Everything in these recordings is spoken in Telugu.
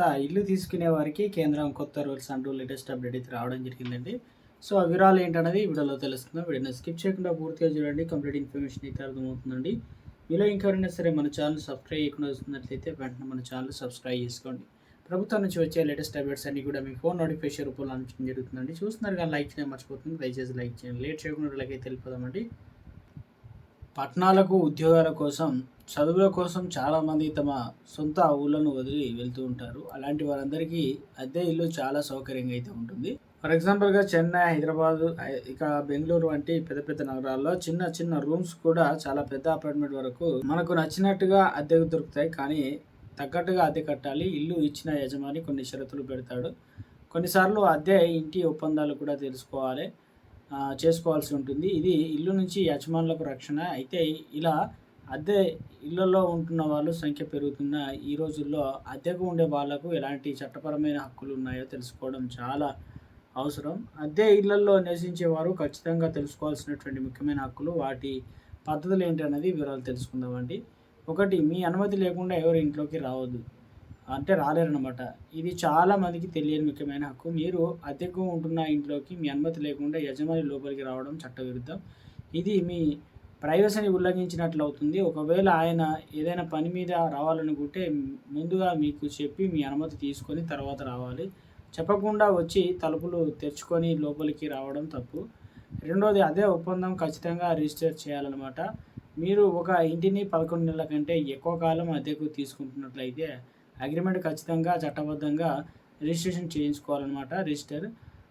తర్వాత ఇల్లు తీసుకునే వారికి కేంద్రం కొత్త రూల్స్ అంటూ లేటెస్ట్ అప్డేట్ అయితే రావడం జరిగిందండి. సో ఆ వివరాలు ఏంటనేది వీడియోలో తెలుస్తుంది వీడియోని స్కిప్ చేయకుండా పూర్తిగా చూడండి. కంప్లీట్ ఇన్ఫర్మేషన్ అయితే అర్థమవుతుందండి. మీలో ఇంకెవరైనా సరే మన ఛానల్ సబ్స్క్రైబ్ చేయకుండా వస్తున్నట్లయితే వెంటనే మన ఛానల్ సబ్స్క్రైబ్ చేసుకోండి. ప్రభుత్వం నుంచి వచ్చే లేటెస్ట్ అప్డేట్స్ అన్ని కూడా మీ ఫోన్ నోటిఫికేషన్ రూపంలో అందించడం జరుగుతుందండి. చూస్తున్నారు కానీ లైక్ చేయడం మర్చిపోతుంది దయచేసి లైక్ చేయండి. లేట్ చేయకుండా లైక్ అయితే పట్టణాలకు ఉద్యోగాల కోసం చదువుల కోసం చాలామంది తమ సొంత ఊళ్ళను వదిలి వెళ్తూ ఉంటారు. అలాంటి వారందరికీ అద్దె ఇల్లు చాలా సౌకర్యంగా అయితే ఉంటుంది. ఫర్ ఎగ్జాంపుల్గా చెన్నై హైదరాబాద్ ఇక బెంగళూరు వంటి పెద్ద పెద్ద నగరాల్లో చిన్న చిన్న రూమ్స్ కూడా చాలా పెద్ద అపార్ట్మెంట్ వరకు మనకు నచ్చినట్టుగా అద్దెకు దొరుకుతాయి. కానీ తగ్గట్టుగా అద్దె కట్టాలి. ఇల్లు ఇచ్చిన యజమాని కొన్ని షరతులు పెడతాడు. కొన్నిసార్లు అద్దె ఇంటి ఒప్పందాలు కూడా తెలుసుకోవాలి చేసుకోవాల్సి ఉంటుంది. ఇది ఇల్లు నుంచి యజమానులకు రక్షణ. అయితే ఇలా అద్దె ఇళ్ళలో ఉంటున్న వాళ్ళు సంఖ్య పెరుగుతున్న ఈ రోజుల్లో అద్దెకు ఉండే వాళ్ళకు ఎలాంటి చట్టపరమైన హక్కులు ఉన్నాయో తెలుసుకోవడం చాలా అవసరం. అద్దె ఇళ్ళలో నివసించేవారు ఖచ్చితంగా తెలుసుకోవాల్సినటువంటి ముఖ్యమైన హక్కులు వాటి పద్ధతులు ఏంటి అనేది వివరాలు తెలుసుకుందామండి. ఒకటి మీ అనుమతి లేకుండా ఎవరు ఇంట్లోకి రావద్దు. అంటే రాలేరనమాట ఇది చాలా మందికి తెలియని ముఖ్యమైన హక్కు. మీరు అద్దెకు ఉంటున్న ఇంట్లోకి మీ అనుమతి లేకుండా యజమాని లోపలికి రావడం చట్టవిరుద్ధం. ఇది మీ ప్రైవసీని ఉల్లంఘించినట్లు అవుతుంది ఒకవేళ ఆయన ఏదైనా పని మీద రావాలనుకుంటే ముందుగా మీకు చెప్పి మీ అనుమతి తీసుకొని తర్వాత రావాలి. చెప్పకుండా వచ్చి తలుపులు తెరుచుకొని లోపలికి రావడం తప్పు. రెండోది అదే ఒప్పందం ఖచ్చితంగా రిజిస్టర్ చేయాలన్నమాట. మీరు ఒక ఇంటిని పదకొండు నెలల కంటే ఎక్కువ కాలం అద్దెకు తీసుకుంటున్నట్లయితే అగ్రిమెంట్ ఖచ్చితంగా చట్టబద్ధంగా రిజిస్ట్రేషన్ చేయించుకోవాలన్నమాట రిజిస్టర్.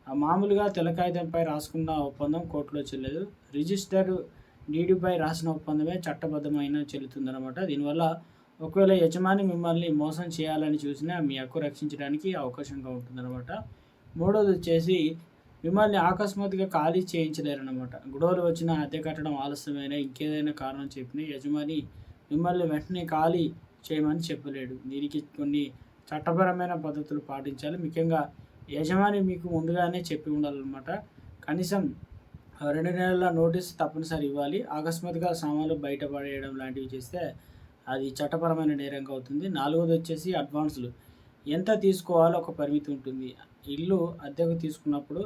ఆ మామూలుగా తెల్ల కాగితంపై రాసుకున్న ఒప్పందం కోర్టులో చెల్లదు. రిజిస్టర్ డీడీపై రాసిన ఒప్పందమే చట్టబద్ధమైన చెల్లుతుందన్నమాట. దీనివల్ల ఒకవేళ యజమాని మిమ్మల్ని మోసం చేయాలని చూసినా మీ హక్కు రక్షించడానికి అవకాశంగా ఉంటుందన్నమాట. మూడోది వచ్చేసి మిమ్మల్ని ఆకస్మాత్తుగా ఖాళీ చేయించలేరన్నమాట. గొడవలు వచ్చిన అద్దె కట్టడం ఆలస్యమైన ఇంకేదైనా కారణం చెప్పినా యజమాని మిమ్మల్ని వెంటనే ఖాళీ చేయమని చెప్పలేడు. దీనికి కొన్ని చట్టపరమైన పద్ధతులు పాటించాలి. ముఖ్యంగా యజమాని మీకు ముందుగానే చెప్పి ఉండాలన్నమాట. కనీసం రెండు నెలల నోటీస్ తప్పనిసరి ఇవ్వాలి. అకస్మాత్తుగా సామాన్లు బయటపడేయడం లాంటివి చేస్తే అది చట్టపరమైన నేరంగా అవుతుంది. నాలుగోది వచ్చేసి అడ్వాన్సులు. ఎంత తీసుకోవాలో ఒక పరిమితి ఉంటుంది. ఇల్లు అద్దెకు తీసుకున్నప్పుడు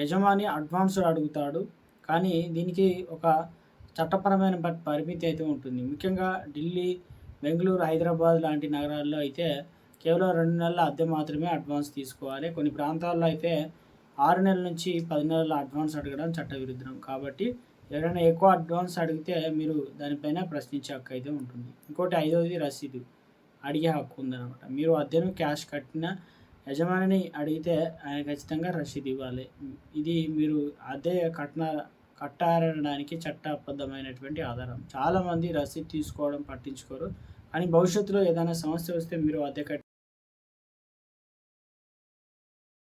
యజమాని అడ్వాన్స్ అడుగుతాడు. కానీ దీనికి ఒక చట్టపరమైన పరిమితి అయితే ఉంటుంది. ముఖ్యంగా ఢిల్లీ బెంగళూరు హైదరాబాద్ లాంటి నగరాల్లో అయితే కేవలం రెండు నెలల అద్దె మాత్రమే అడ్వాన్స్ తీసుకోవాలి. కొన్ని ప్రాంతాల్లో అయితే ఆరు నెలల నుంచి పది నెలల అడ్వాన్స్ అడగడం చట్టవిరుద్ధం. కాబట్టి ఎవరైనా ఎక్కువ అడ్వాన్స్ అడిగితే మీరు దానిపైన ప్రశ్నించే హక్కు అయితే ఉంటుంది. ఇంకోటి ఐదవది రసీదు. అడిగే హక్కు ఉందన్నమాట. మీరు అద్దెను క్యాష్ కట్టిన యజమానిని అడిగితే ఆయన ఖచ్చితంగా రసీదు ఇవ్వాలి. ఇది మీరు అద్దె కట్టిన కట్టారనడానికి చట్టబద్ధమైనటువంటి ఆధారం. చాలామంది రసీదు తీసుకోవడం పట్టించుకోరు. కానీ భవిష్యత్తులో ఏదైనా సమస్య వస్తే మీరు అద్దె కట్టి